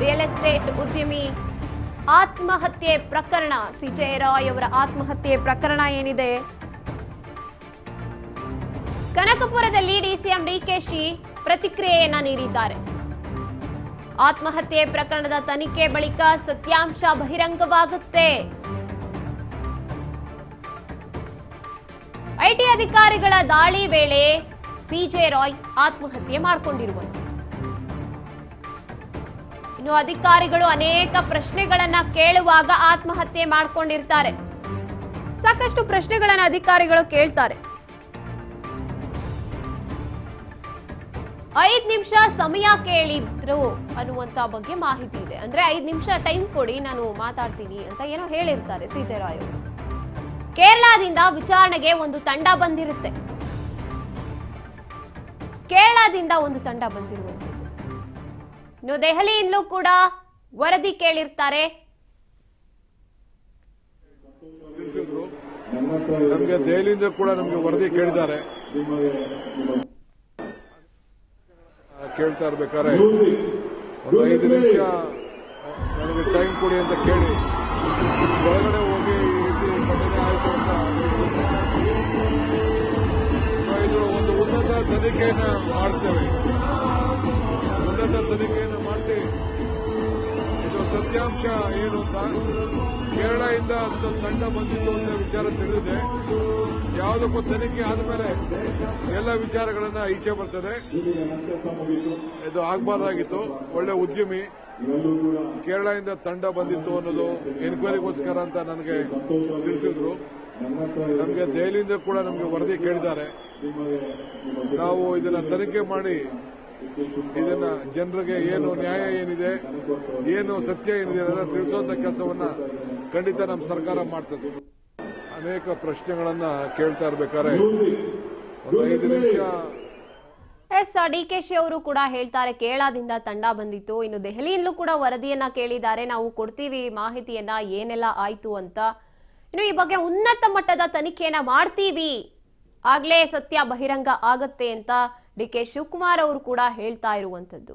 Real estate ಉದ್ಯಮಿ ಆತ್ಮಹತ್ಯೆ ಪ್ರಕರಣ ಸಿಜೆ ರಾಯ್ ಅವರ ಆತ್ಮಹತ್ಯೆ ಪ್ರಕರಣ ಏನಿದೆ? ಕನಕಪುರದಲ್ಲಿ ಡಿಸಿಎಂ ಡಿಕೆಶಿ ಪ್ರತಿಕ್ರಿಯೆಯನ್ನ ನೀಡಿದ್ದಾರೆ. ಆತ್ಮಹತ್ಯೆ ಪ್ರಕರಣದ ತನಿಖೆ ಬಳಿಕ ಸತ್ಯಾಂಶ ಬಹಿರಂಗವಾಗುತ್ತೆ. ಐಟಿ ಅಧಿಕಾರಿಗಳ ದಾಳಿ ವೇಳೆ ಸಿಜೆ ರಾಯ್ ಆತ್ಮಹತ್ಯೆ ಮಾಡಿಕೊಂಡಿರುವಂತೆ. ಇನ್ನು ಅಧಿಕಾರಿಗಳು ಅನೇಕ ಪ್ರಶ್ನೆಗಳನ್ನ ಕೇಳುವಾಗ ಆತ್ಮಹತ್ಯೆ ಮಾಡ್ಕೊಂಡಿರ್ತಾರೆ. ಸಾಕಷ್ಟು ಪ್ರಶ್ನೆಗಳನ್ನ ಅಧಿಕಾರಿಗಳು ಕೇಳ್ತಾರೆ. ಐದ್ ನಿಮಿಷ ಸಮಯ ಕೇಳಿದ್ರು ಅನ್ನುವಂತ ಬಗ್ಗೆ ಮಾಹಿತಿ ಇದೆ. ಅಂದ್ರೆ ಐದ್ ನಿಮಿಷ ಟೈಮ್ ಕೊಡಿ, ನಾನು ಮಾತಾಡ್ತೀನಿ ಅಂತ ಏನೋ ಹೇಳಿರ್ತಾರೆ ಸಿಜೆ ರಾಯ್ ಅವರು. ಕೇರಳದಿಂದ ವಿಚಾರಣೆಗೆ ಒಂದು ತಂಡ ಬಂದಿರುತ್ತೆ. ಕೇರಳದಿಂದ ಒಂದು ತಂಡ ಬಂದಿರುವಂಥದ್ದು ಇನ್ನು ದೆಹಲಿಯಿಂದಲೂ ಕೂಡ ವರದಿ ಕೇಳಿರ್ತಾರೆ. ನಮಗೆ ದೆಹಲಿಯಿಂದ ಕೂಡ ನಮಗೆ ವರದಿ ಕೇಳಿದ್ದಾರೆ. ಕೇಳ್ತಾ ಇರ್ಬೇಕಾದ್ರೆ ಒಂದು ಐದು ನಿಮಿಷ, ನನಗೆ ಟೈಮ್ ಕೊಡಿ ಅಂತ ಕೇಳಿ. ಒಳಗಡೆ ಹೋಗಿ ಈ ಆಯಿತು ಅಂತ ಇದು ಒಂದು ಉನ್ನತ ತನಿಖೆಯನ್ನು ಮಾಡ್ತೇವೆ. ತನಿಖೆಯನ್ನು ಮಾಡಿಸಿ ಇದು ಸತ್ಯಾಂಶ ಏನು ಅಂತ. ಕೇರಳದಿಂದ ಅಂತ ತಂಡ ಬಂದಿತ್ತು ಅಂತ ವಿಚಾರ ತಿಳಿದಿದೆ. ಯಾವುದಕ್ಕೂ ತನಿಖೆ ಆದಮೇಲೆ ಎಲ್ಲ ವಿಚಾರಗಳನ್ನ ಈಚೆ ಬರ್ತದೆ. ಇದು ಆಗಬಾರ್ದಾಗಿತ್ತು. ಒಳ್ಳೆ ಉದ್ಯಮಿ. ಕೇರಳದಿಂದ ತಂಡ ಬಂದಿತ್ತು ಅನ್ನೋದು ಎನ್ಕ್ವೈರಿಗೋಸ್ಕರ ಅಂತ ನನಗೆ ತಿಳಿಸಿದ್ರು. ನಮಗೆ ದೆಹಲಿಯಿಂದ ಕೂಡ ನಮಗೆ ವರದಿ ಕೇಳಿದ್ದಾರೆ. ನಾವು ಇದನ್ನ ತನಿಖೆ ಮಾಡಿ ಇದನ್ನ ಜನರಿಗೆ ಏನು ನ್ಯಾಯ ಏನಿದೆ, ಏನು ಸತ್ಯ ಏನಿದೆ ಅನ್ನೋದನ್ನ ತಿಳಿಸುವಂತ ಕೆಲಸವನ್ನ ಖಂಡಿತ ನಮ್ಮ ಸರ್ಕಾರ ಮಾಡ್ತದೆ. ಅನೇಕ ಪ್ರಶ್ನೆಗಳನ್ನ ಕೇಳ್ತಾ ಇರ್ಬೇಕಾದ್ರೆ ಒಂದು ಐದು ನಿಮಿಷ. ಎಸ್ ಡಿ ಕೆ ಶಿ ಅವರು ಕೂಡ ಹೇಳ್ತಾರೆ, ಕೇರಳದಿಂದ ತಂಡ ಬಂದಿತ್ತು. ಇನ್ನು ದೆಹಲಿಯಲ್ಲೂ ಕೂಡ ವರದಿಯನ್ನ ಕೇಳಿದ್ದಾರೆ. ನಾವು ಕೊಡ್ತೀವಿ ಮಾಹಿತಿಯನ್ನ, ಏನೆಲ್ಲ ಆಯ್ತು ಅಂತ. ಇನ್ನು ಈ ಬಗ್ಗೆ ಉನ್ನತ ಮಟ್ಟದ ತನಿಖೆಯನ್ನ ಮಾಡ್ತೀವಿ. ಆಗ್ಲೇ ಸತ್ಯ ಬಹಿರಂಗ ಆಗತ್ತೆ ಅಂತ ಡಿ ಕೆ ಶಿವಕುಮಾರ್ ಅವರು ಕೂಡ ಹೇಳ್ತಾ ಇರುವಂತದ್ದು